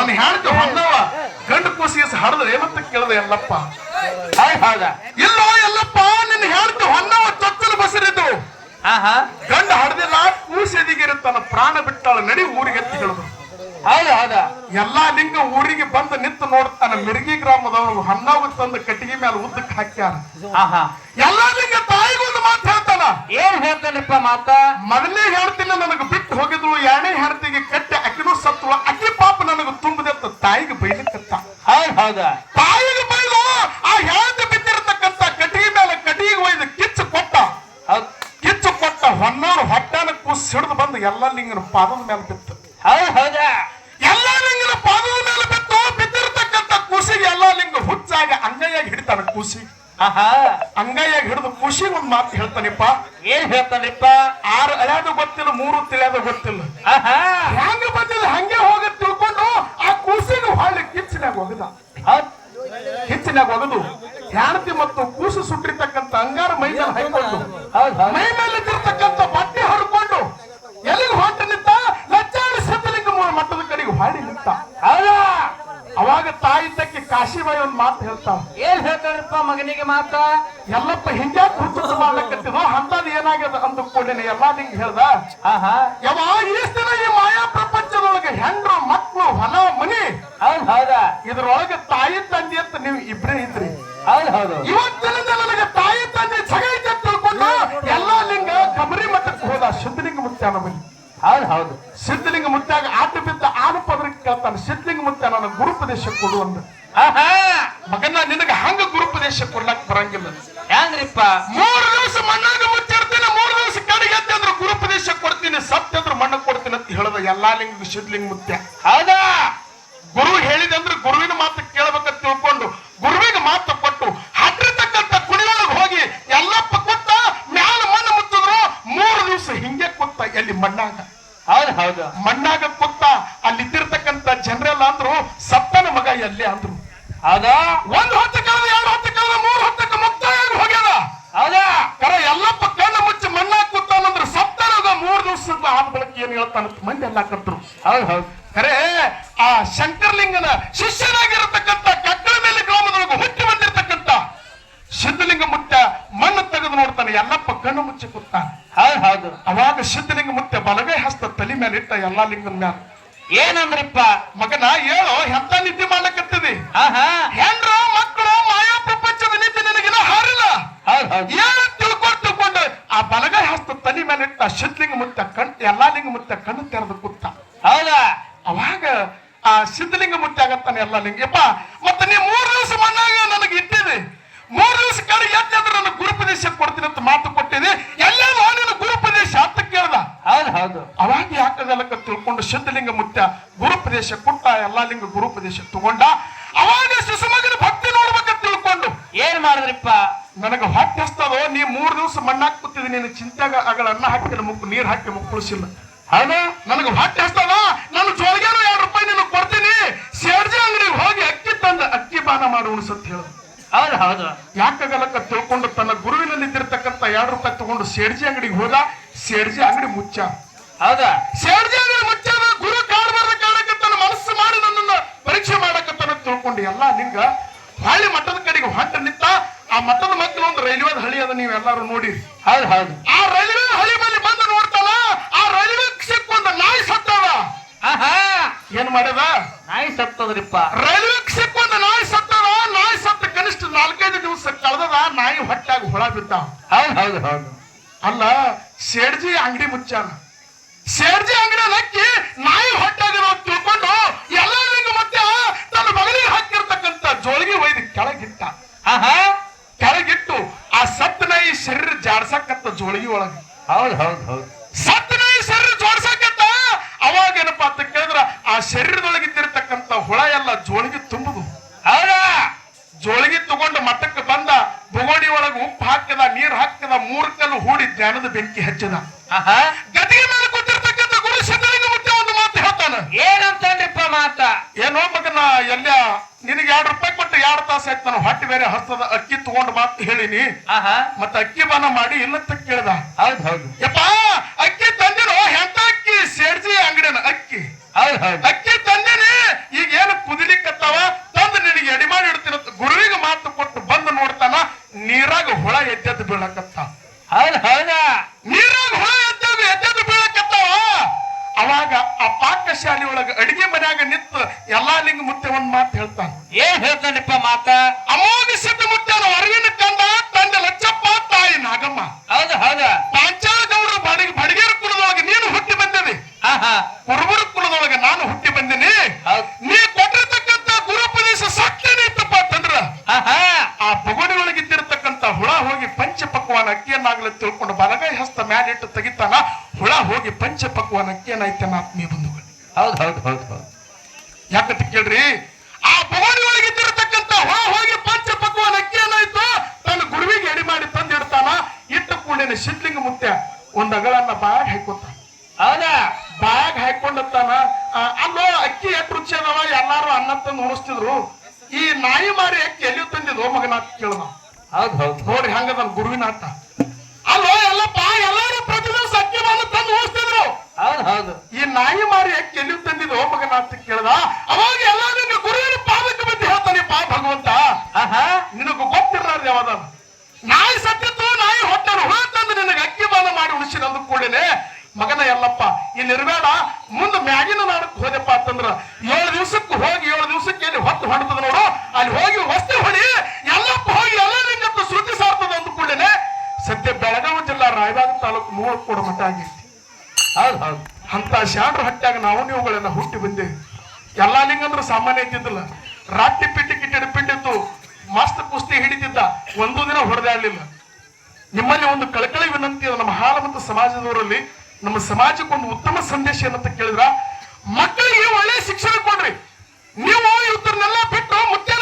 ನನ್ನ ಹೆಂಡತಿ ಹೊನ್ನವ ಗಂಡು ಕೂಸಿಗೆ ಹಡದ್ರೆ ಮತ್ತೆ ಕೇಳದ ಎಲ್ಲಪ್ಪ. ಇಲ್ಲೋ ಎಲ್ಲಪ್ಪ ನಿನ್ನ ಹೆಂಡತಿ ಹೊನ್ನವ ಚೊಚ್ಚಲು ಬಸರಿದ್ದು. ಗಂಡ ಹಡದಿಲ್ಲ ಕೂಸೆದಿಗಿರ ತನ್ನ ಪ್ರಾಣ ಬಿಟ್ಟಾಳ ನಡಿ ಊರಿಗೆ ಎತ್ತಿ ಹೇಳಿದ್ರು ಎಲ್ಲಾ ಲಿಂಗ ಊರಿಗೆ ಬಂದು ನಿಂತು ನೋಡ್ತಾನ ಮಿರ್ಗಿ ಗ್ರಾಮದವರು ಹನ್ನಾವು ತಂದು ಕಟ್ಟಿಗೆ ಮೇಲೆ ಉದ್ದಕ್ಕೆ ಹಾಕ್ಯಾರ. ಆಹಾ. ಎಲ್ಲ ಲಿಂಗ ತಾಯಿಗೊಂದು ಮಾತು ಹೇಳ್ತಾನ. ಏನ್ ಹೇಳ್ತಾನಪ್ಪ ಮಾತ? ಮೊದಲನೇ ಹೇಳ್ತೀನಿ ನನಗೆ ಬಿಟ್ಟು ಹೋಗಿದ್ಳು ಎರಡನೇ ಹೆಣ್ತಿಗೆ ತಾಯಿಗೆ ಬೈಲಿಕ್ಕಂತ. ಹೌದ್ ಹೌದ. ತಾಯಿಗೆ ಬೈಲು? ಆ ಹೆಣ್ತಿ ಬಿದ್ದಿರತಕ್ಕಂತ ಕಟಿಗೆ ಮೇಲೆ ಕಟಿಗೆ ಒಯ್ದು ಕಿಚ್ಚು ಕೊಟ್ಟ. ಕಿಚ್ಚು ಕೊಟ್ಟ ಹೊನ್ನೂರು ಹೊಟ್ಟೆನ ಕೂಸ್ ಹಿಡಿದು ಬಂದು ಎಲ್ಲ ಲಿಂಗನ ಪಾದದ ಮೇಲೆ ಬಿತ್ತು. ಹೌದ್ ಹೌದ. ಎಲ್ಲ ಲಿಂಗನ ಪಾದದ ಮೇಲೆ ಬಿತ್ತು. ಬಿದ್ದಿರತಕ್ಕಂತ ಕೂಸಿಗೆ ಎಲ್ಲ ಲಿಂಗ ಹುಚ್ಚಾಗ ಅಂಗೈಯಾಗಿ ಹಿಡಿತಾನ ಕೂಸಿ. ಅಂಗೈಯಾಗಿ ಹಿಡಿದು ಕೂಸಿಗೆ ಒಂದ್ ಮಾತು ಹೇಳ್ತಾನಿಪ್ಪ. ಏನ್ ಹೇಳ್ತಾನಪ್ಪ? ಆರು ಅಳ್ಯಾದು ಗೊತ್ತಿಲ್ಲ ಮೂರು ತಿಳಿಯೋದು ಗೊತ್ತಿಲ್ಲ ಹಾ ಹಾ ಹೆಂಗ ಬಂದಿಲ್ಲ ಹಂಗೆ ಹೋಗ ತಿಳ್ಕೊಂಡು ಆ ಕೂಸಿಗೆ ಹೊಳ್ಳಿ ಕಿಚ್ಚಿನಾಗ ಒಗದ ಹೌದ್ ಕಿಚ್ಚಿನಾಗ ಒಗದು ಹೆಂಡತಿ ಮತ್ತು ಕೂಸು ಸುಟ್ಟಿರ್ತಕ್ಕಂಥ ಅಂಗಾರ ಮೈ ಮೇಲೆ ಹಾಕೊಂಡು ಹೌದ್ ಹೌದ್ ಮೈ ಮೇಲೆ ಇದ್ದಿರ್ತಕ್ಕಂಥ ಬಟ್ಟೆ ಹರ್ಕೊಂಡು ಎಲ್ಲಿಗೆ ಹೊಂಟ ನಿಂತ ಲಚ್ಚಾಡಿ ಸತ್ತಲಿಂಗ ಮಟ್ಟದ ಕಡೆಗೆ ಹಾಡಿ ನಿಂತ ಹೌದಾ ಅವಾಗ ತಾಯಿ ಒಂದ್ ಮಾತು ಹೇಳ್ತಾವ ಏನ್ ಹೇಳ್ತಾರಪ್ಪ ಮಗನಿಗೆ ಮಾತ ಎಲ್ಲಪ್ಪ ಹಿಂಗ್ಯಾಕ್ ಹುಚ್ಚು ಮಾಡ್ಲಕತ್ತಿದೋ ಅಂತದ್ ಏನಾಗ್ಯದ ಅಂದುಕೊಂಡಿನಿ ಎಲ್ಲಾ ನಿಂಗೆ ಹೇಳ್ದ? ಯಾವಾಗ ಇಷ್ಟ ಈ ಮಾಯಾ ಪ್ರಪಂಚದೊಳಗೆ ಹೆಂಡ್ರು ಮಕ್ಕಳು ಹೊಲ ಮನಿ ಹೌದ್ ಹೌದ. ಇದ್ರೊಳಗೆ ತಾಯಿ ತಂದೆ ಅಂತ ನೀವು ಇಬ್ರೇ ಇದ್ರಿ. ಹೌದ್ ಹೌದು. ಇವತ್ತಿನಿಂದ ನನಗೆ ತಾಯಿ ತಂದೆ ಸಗೈತೆ ಅಂತ ತಿಳ್ಕೊಂಡು ಎಲ್ಲಾ ಲಿಂಗ ಕಬರಿ ಮಠಕ್ಕೆ ಹೋದ ಸಿದ್ಧಲಿಂಗ ಮುತ್ಯಾನ ಬನ್ನಿ ಹೌದ್ ಹೌದು. ಸಿದ್ಧಲಿಂಗ ಮುತ್ಯಾಗ ಆಟ ಪದರಕ್ಕೆ ಕೇಳ್ತಾನೆ ಸಿದ್ಧಿಂಗ್ ಮುಂದೆ ನನ್ನ ಗುರುಪದೇಶ ಕೊಡು ಅಂದ. ಮಗನ ನಿನಗೆ ಹಂಗ ಗುರುಪದೇಶ ಕೊಡ್ಲಕ್ ಬರಂಗಿಲ್ಲ. ಹೆಂಗ್ರಿಪ್ಪ ಮೂರು ದಿವಸ ಮಣ್ಣಾಗ ಮುಚ್ಚಿರ್ತೀನಿ ಮೂರು ದಿವಸ ಕಡೆಗೆ ಅಂದ್ರೆ ಗುರುಪದೇಶ ಕೊಡ್ತೀನಿ ಸತ್ಯ ಅಂದ್ರೆ ಮಣ್ಣ ಕೊಡ್ತೀನಿ ಅಂತ ಹೇಳದ ಎಲ್ಲಾ ಲಿಂಗ ಸಿದ್ಧಲಿಂಗ ಮುತ್ಯ ಹೌದಾ? ಗುರು ಹೇಳಿದೆ ಅಂದ್ರೆ ಗುರುವಿನ ಮಾತು ಕೇಳಬೇಕಂತ ತಿಳ್ಕೊಂಡು ಗುರುವಿನ ಮಾತು ಕೊಟ್ಟು ಹಟ್ಟಿರ್ತಕ್ಕಂಥ ಕುಣಿಯೊಳಗೆ ಹೋಗಿ ಎಲ್ಲಪ್ಪ ಕೊಟ್ಟ ಮ್ಯಾಲ ಮಣ್ಣು ಮುಚ್ಚಿದ್ರು ಮೂರು ದಿವಸ ಹಿಂಗೆ ಕೊತ್ತ ಎಲ್ಲಿ ಮಣ್ಣಾಗ. ಹೌದ್ ಹೌದು. ಮಣ್ಣಾಗ ಕೊತ್ತ ಎಲ್ಲಿ ಅಂದ್ರು? ಅದ ಒಂದು ಹೊತ್ತು ಕಳೆದ ಎರಡು ಹೊತ್ತು ಕಳೆದ ಮೂರು ಹೊತ್ತಕ್ಕೆ ಮುಕ್ತಾಯ ಹೋಗ್ಯದ. ಅದ ಕರ ಎಲ್ಲಪ್ಪ ಕಣ್ಣು ಮುಚ್ಚಿ ಮಣ್ಣಾಗ ಕೂತಾನಂದ್ರೆ ಸತ್ತನಗ ಮೂರು ದಿವಸ ಆದ ಬಳಕ ಏನ್ ಹೇಳ್ತಾನ ಮಂದಿ ಎಲ್ಲ ಕರ್ತರು ಕರೆ ಹೌದು. ಖರೆ ಆ ಶಂಕರಲಿಂಗನ ಶಿಷ್ಯನಾಗಿರತಕ್ಕಂತ ಕಕ್ಕಳ ಮೇಲೆ ಗ್ರಾಮದೊಳಗೆ ಹುಟ್ಟಿ ಬಂದಿರತಕ್ಕಂತ ಸಿದ್ಧಲಿಂಗ ಮುಟ್ಟ ಮಣ್ಣು ತೆಗೆದು ನೋಡ್ತಾನೆ ಎಲ್ಲಪ್ಪ ಕಣ್ಣು ಮುಚ್ಚಿ ಕೂತಾನೆ. ಹೌದು ಹೌದು. ಅವಾಗ ಸಿದ್ಧಲಿಂಗ ಮುಟ್ಟ ಬಲಗೈ ಹಸ್ತ ತಲೆ ಮೇಲೆ ಇಟ್ಟ ಎಲ್ಲಾ ಲಿಂಗನ ಮ್ಯಾಲ. ಏನಂದ್ರಿಪ್ಪ? ಮಗನ ಹೇಳೋ ಎಂತ ನಿದ್ದೆ ಮಾಡ್ಲಕತ್ತಿದಿ ಹಾ ಹಾ ಹೆಣ್ರು ಮಕ್ಕಳು ಮಾಯಾ ಪ್ರಪಂಚದ ನೀತಿ ನಿನಗಿನ ಹಾರಿಲ್ಲ ಏನು ತಿಳ್ಕೊಂಡು ತಿಳ್ಕೊಂಡು ಆ ಬಲಗೈ ಹಸ್ತ ತಲೆ ಮೇಲೆ ಇಟ್ಟ ಸಿದ್ಧಲಿಂಗ ಮುತ್ಯ ಕಣ್ ಎಲ್ಲಾ ಲಿಂಗ ಮುತ್ಯ ಕಣ್ಣು ತೆರೆದು ಕೂತ. ಹೌದಾ? ಅವಾಗ ಆ ಸಿದ್ಧಲಿಂಗ ಮುಟ್ಟಿ ಆಗತ್ತಾನೆ ಎಲ್ಲ ಲಿಂಗಪ್ಪ ಮತ್ತೆ ನೀ ಮೂರು ದಿವಸ ಮನ್ನಾಗ ನನಗೆ ಇಟ್ಟಿದೆ. ಮೂರು ದಿವಸ ಕಡೆಗೆ ಎತ್ತಿದ್ರೆ ನನ್ನ ಗುರುಪದೇಶ ಕೊಡ್ತೀನಿ ಅಂತ ಮಾತು ಕೊಟ್ಟಿದೆ. ಎಲ್ಲ ನೀನು ಗುರುಪದೇಶ ಅಂತ ಕೇಳ್ದ. ಹೌದು ಹೌದು. ಅವಾಗ ಯಾಕದೆಲ್ಲಕ್ಕ ತಿಳ್ಕೊಂಡು ಸಿದ್ಧಲಿಂಗ ಮುತ್ಯ ಗುರುಪದೇಶ ಕೊಟ್ಟ ಎಲ್ಲಾ ಲಿಂಗ ಗುರುಪದೇಶ ತಗೊಂಡ ಅವಾಗ ಶಿಶುಮಗನ ಭಕ್ತಿ ನೋಡ್ಬೇಕಂತ ತಿಳ್ಕೊಂಡು ಏನ್ ಮಾಡಿದ್ರಿಪ್ಪ? ನನಗೆ ಹೊಟ್ಟೆ ಹಸ್ತದೋ ನೀ ಮೂರು ದಿವಸ ಮಣ್ಣಾಕ್ ಕೂತಿದ್ದೀನಿ ನಿನ್ನ ಚಿಂತೆಗ ಅಗಳ ಅನ್ನ ಹಾಕಿದ ಮುಕ್ಕು ನೀರ್ ಹಾಕಿ ಮುಕ್ಕಳಿಸಿಲ್ಲ. ಹೌದಾ ನನಗೆ ಹೊಟ್ಟೆ ಹಸ್ತದ ನಾನು ಜೋಳಿಗೆನೂ ಎರಡು ರೂಪಾಯಿ ನಿನಗೆ ಕೊಡ್ತೀನಿ. ಸೇರ್ಜಿ ಅಂಗಡಿಗೆ ಹೋಗಿ ಅಕ್ಕಿ ತಂದ ಅಕ್ಕಿ ಬಾನ ಮಾಡು ಉಣಸತ್ ಹೇಳ. ಹೌದು ಹೌದು. ಯಾಕಾಗಲಕ್ಕ ತಿಳ್ಕೊಂಡು ತನ್ನ ಗುರುವಿನಲ್ಲಿ ಇದ್ದಿರ್ತಕ್ಕಂಥ ಎರಡು ರೂಪಾಯಿ ತಗೊಂಡು ಸೇರ್ಜಿ ಅಂಗಡಿಗೆ ಹೋದ ಸೇರ್ಜಿ ಅಂಗಡಿ ಮುಚ್ಚ. ಹೌದಾ. ಸೇಡ್ಜಿ ಅಂಗಡಿ ಮುಚ್ಚದ ಗುರು ಕಾಡ್ಬಾರ್ದ ಕಾರಣಕ್ಕೆ ತನ್ನ ಮನಸ್ಸು ಮಾಡಿ ನನ್ನನ್ನ ಪರೀಕ್ಷೆ ತಿಳ್ಕೊಂಡು ಎಲ್ಲ ನಿಂಗ ಹಳ್ಳಿ ಮಠದ ಕಡೆಗೆ ಹೊಂಟ ನಿಂತ ಆ ಮಠದ ಮಕ್ಕಳು ಒಂದು ರೈಲ್ವೆ ಹಳಿ ಅದ ನೀವೆಲ್ಲರೂ ನೋಡಿ ಹೌದು ಹೌದು. ಆ ರೈಲ್ವೆ ಹಳಿ ಬಳಿ ಬಂದು ನೋಡ್ತಾನ ಆ ರೈಲ್ವೆ ಸಿಕ್ಕೊಂದು ನಾಯಿ ಹಾ ಏನ್ ಮಾಡ್ಯದ? ನಾಯಿ ಸತ್ತದ್ರಿಪ್ಪ. ರೈಲ್ವೆ ಸಿಕ್ಕೊಂದು ನಾಯಿ ಸತ್ತದ. ನಾಯಿ ಸತ್ತ ಕನಿಷ್ಠ ನಾಲ್ಕೈದು ದಿವಸ ಕಳೆದದ ನಾಯಿ ಹೊಟ್ಟಾಗ ಹುಳ ಬಿದ್ದ. ಹೌದು ಹೌದು ಹೌದು. ಅಲ್ಲ ಶೇಡ್ಜಿ ಅಂಗಡಿ ಮುಚ್ಚಾನ. ಶೇಡ್ಜಿ ಅಂಗಡಿ ನಕ್ಕಿ ನಾಯಿ ಕೆಳಗಿಟ್ಟ ಹಾ ಹಾ ಕೆಳಗಿಟ್ಟು ಆ ಸತ್ನೈ ನಾಯಿ ಶರೀರ ಜಾಡ್ಸಕತ್ತ ಜೋಳಿಗೆ ಒಳಗ. ಹೌದ್ ಹೌದ್ ಹೌದು. ಸತ್ನೈ ನಾಯಿ ಶರೀರ ಜೋಡ್ಸಕತ್ತ? ಅವಾಗ ಏನಪ್ಪಾ ಅಂತ ಕೇಳಿದ್ರ ಆ ಶರೀರದೊಳಗಿದ್ದಿರ್ತಕ್ಕಂಥ ಹುಳ ಎಲ್ಲ ಜೋಳಿಗೆ ತುಂಬುದು. ಹೌದಾ? ಜೋಳಿಗೆ ತಗೊಂಡು ಮಠಕ್ಕೆ ಬಂದ ಬುಗೋಡಿ ಒಳಗೆ ಉಪ್ಪು ಹಾಕಿದ ನೀರ್ ಹಾಕಿದ ಮೂರ್ ಕಲ್ಲು ಹೂಡಿ ಜ್ಞಾನದ ಬೆಂಕಿ ಹಚ್ಚಿದ. ಆಹಾ. ಗದಿಗೆ ಮೇಲೆ ಕೂತಿರ್ತಕ್ಕಂಥ ಗುರು ಸಿದ್ಧಲಿಂಗ ಮುತ್ಯ ಒಂದು ಮಾತು ಹೇಳ್ತಾನ. ಏನಂತಂದ್ರಿಪ್ಪ ಮಾತ? ಏನೋ ಮಗನ ಎಲ್ಲ ನಿನಗೆ ಎರಡು ರೂಪಾಯಿ ಕೊಟ್ಟು ಎರಡು ತಾಸ ಆಯ್ತು ನಾನು ಹೊಟ್ಟೆ ಬೇರೆ ಹಸ್ತದ ಅಕ್ಕಿ ತಗೊಂಡು ಮಾತು ಹೇಳಿನಿ. ಮತ್ತೆ ಅಕ್ಕಿ ಬಾನ ಮಾಡಿ ಇನ್ನತ್ತ ಕೇಳ್ದ. ಹೌದ್ ಹೌದು. ಯಪ್ಪ ಅಕ್ಕಿ ತಂದಿರೋ ಹೆಂತ ಅಕ್ಕಿ ಸೇಡ್ಜಿ ಅಂಗಡಿನ ಅಕ್ಕಿ. ಹೌದ್ ಹೌದು. ಅಕ್ಕಿ ತಂದಿನಿ ಈಗ ನೀರಾಗ ಹುಳ ಎದ್ದೆದ್ದು ಬೀಳಕತ್ತಾವ ಹೌದ್ ಹೌದ ನೀರಾಗ ಹುಳ ಎದ್ದೆದ್ದು ಎದ್ದೆದ್ದು ಬೀಳಕತ್ತಾವ ಅವಾಗ ಆ ಪಾಕಶಾಲೆ ಒಳಗ ಅಡಿಗೆ ಮನ್ಯಾಗ ನಿಂತು ಎಲ್ಲಾ ಲಿಂಗ ಮುತ್ತೆ ಒಂದ್ ಮಾತು ಹೇಳ್ತಾನೆ. ಏನ್ ಹೇಳ್ತಾನಪ್ಪ ಮಾತ? ಅಮೋಘ ಸಿದ್ಧ ಮುತ್ತನ ಅರವಿಂದ ಕಂದ ತಂದೆ ಲಚ್ಚಪ್ಪ ತಾಯಿ ನಾಗಮ್ಮ. ಹೌದು ಹೌದ. ಪಾಂಚಾಲ ಗೌಡರು ಬಡಗಿ ಬಡಗೇರ ಕುಲದೊಳಗೆ ನೀನು ಹುಟ್ಟಿ ಬಂದಿದೆ. ಕುರುಬರ ಕುಲದೊಳಗೆ ನಾನು ಹುಟ್ಟಿ ಬಂದಿನಿ. ನೀ ಕೊಟ್ಟಿರ್ತಕ್ಕಂತ ಗುರುಪದೇಶ ಸತ್ಯನೇ ಇತ್ತಪ್ಪ ಅಂತಂದ್ರ ಆ ಇದ್ದಿರತಕ್ಕಂತ ಹುಳ ಹೋಗಿ ಪಂಚ ಪಕ್ವಾನ ಅಕ್ಕಿಯನ್ನಾಗಲಿ ತಿಳ್ಕೊಂಡು ಬಲಗೈ ಹಸ್ತ ಮ್ಯಾಲಿಟ್ಟು ತೆಗಿತಾನ. ಹುಳ ಹೋಗಿ ಪಂಚ ಪಕ್ವಾನ ಅಕ್ಕಿಯನ್ನಾಯ್ತಾನ ಆತ್ಮೀಯ ಬಂಧುಗಳು. ಹೌದು ಹೌದು ಹೌದು ಹೌದ್. ಯಾಕಂತ ಕೇಳ್ರಿ? ಆ ಬೋಡಿ ಒಳಗಿದ್ದಿರತಕ್ಕಂತ ಹೊರ ಹೋಗಿ ಪಂಚ ಅಕ್ಕಿ ಏನಾಯ್ತು ತನ್ನ ಗುರುವಿಗೆ ಎಡಿ ಮಾಡಿ ತಂದಿಡ್ತಾನ ಇಟ್ಟ ಕೂಡಿನ ಸಿದ್ಲಿಂಗ ಮುತ್ಯ ಒಂದ್ ಅಗಳನ್ನ ಬಾಯಾಗ ಹಾಕೋತಾನ ಹೌದಾ? ಬಾಯಾಗ ಹಾಕೊಂಡತ್ತಾನ ಅಲ್ಲೋ ಅಕ್ಕಿ ಎಷ್ಟು ರುಚಿ ಅದಾವ? ಎಲ್ಲಾರು ಅನ್ನ ತಂದು ಉಣಿಸ್ತಿದ್ರು ಈ ನಾಯಿ ಮಾರಿ ಅಕ್ಕಿ ಎಲ್ಲಿ ತಂದಿದ್ವು ಮಗನ ಅಂತ ಕೇಳ್ದ ಹೌದ್ ಹೌದ್. ನೋಡ್ರಿ ಹಂಗದ ಗುರುವಿನ ಆಟ. ಅಲ್ಲೋ ಎಲ್ಲಪ್ಪ ಎಲ್ಲಾರು ಅಕ್ಕಿ ಬಂದು ತಂದು ಉಣಿಸ್ತಿದ್ರು ಹೌದ್ ಹೌದು. ಈ ನಾಯಿ ಮಾರಿ ಅಕ್ಕಿ ಎಲ್ಲಿ ತಂದಿದ್ವು ಮಗನ ಅಂತ ಕೇಳ್ದ. ಅವಾಗ ಎಲ್ಲ ನಿನ್ನ ಗುರುವಿನ ಪಾದಕ್ಕೆ ಬಂದು ಹೇಳ್ತಾನೆ ಪಾ ಭಗವಂತ ಹಾ ಹಾ ನಿನಗೆ ಗೊತ್ತಿರ್ಲಾರ್ದು ಯಾವ್ದ ನಾಯಿ ಸತ್ತಿತ್ತು ನಾಯಿ ಹೊಟ್ಟೆನು ಹುಳ ತಂದು ನಿನಗೆ ಅಕ್ಕಿ ಬಾನ ಮಾಡಿ ಉಳಿಸಿದ ಅಂದ ಕೂಡಲೇ ಮಗನ ಇರಬೇಡ ಮುಂದೆ ಮ್ಯಾಗಿನ ನಾಡಕ್ ಹೋದೆಪ್ಪ ಅಂತಂದ್ರ ಏಳು ದಿವಸಕ್ಕೆ ಹೋಗಿ ಏಳು ದಿವಸಕ್ಕೆ ಎಲ್ಲಿ ಹೊತ್ತು ಹೊಡ್ತದ ನೋಡು. ಅಲ್ಲಿ ಹೋಗಿ ವಸ್ತು ಹೊಡಿ ಎಲ್ಲಪ್ಪ ಹೋಗಿ ಎಲ್ಲ ನಿಂಗತ್ತು ಶ್ರುತಿ ಸಾರ್ತದ ಅಂದ ಕೂಡಲೇ ಸದ್ಯ ಬೆಳಗಾವಿ ಜಿಲ್ಲಾ ರಾಯಬಾಗ ತಾಲೂಕು ಮೂಳ ಕೂಡ ಮಠ ಆಗೈತಿ ಹೌದ್ ಹೌದ್. ಅಂತ ಶಾಂಡ್ರ ಹಟ್ಟಾಗ ನಾವು ನೀವುಗಳೆಲ್ಲ ಹುಟ್ಟಿ ಬಂದೇವಿ ಎಲ್ಲಾ ಲಿಂಗಂದ್ರ ಸಾಮಾನ್ಯ ಇದ್ದಿದ್ದಿಲ್ಲ. ರಾಟಿ ಪಿಟ್ಟಿ ಕಿಟ್ಟಿಡ ಪಿಂಡಿತ್ತು ಮಸ್ತ್ ಕುಸ್ತಿ ಹಿಡಿತಿದ್ದ ಒಂದು ದಿನ ಹೊಡೆದಾಡ್ಲಿಲ್ಲ. ನಿಮ್ಮಲ್ಲಿ ಒಂದು ಕಳಕಳಿ ವಿನಂತಿ ನಮ್ಮ ಹಾಲ ಮತ್ತು ಸಮಾಜದವರಲ್ಲಿ ನಮ್ಮ ಸಮಾಜಕ್ಕೆ ಒಂದು ಉತ್ತಮ ಸಂದೇಶ ಏನಂತ ಕೇಳಿದ್ರ, ಮಕ್ಕಳಿಗೆ ಒಳ್ಳೆ ಶಿಕ್ಷಣ ಕೊಡ್ರಿ. ನೀವು ಇವತ್ತನ್ನೆಲ್ಲ ಬಿಟ್ಟು ಮತ್ತೆ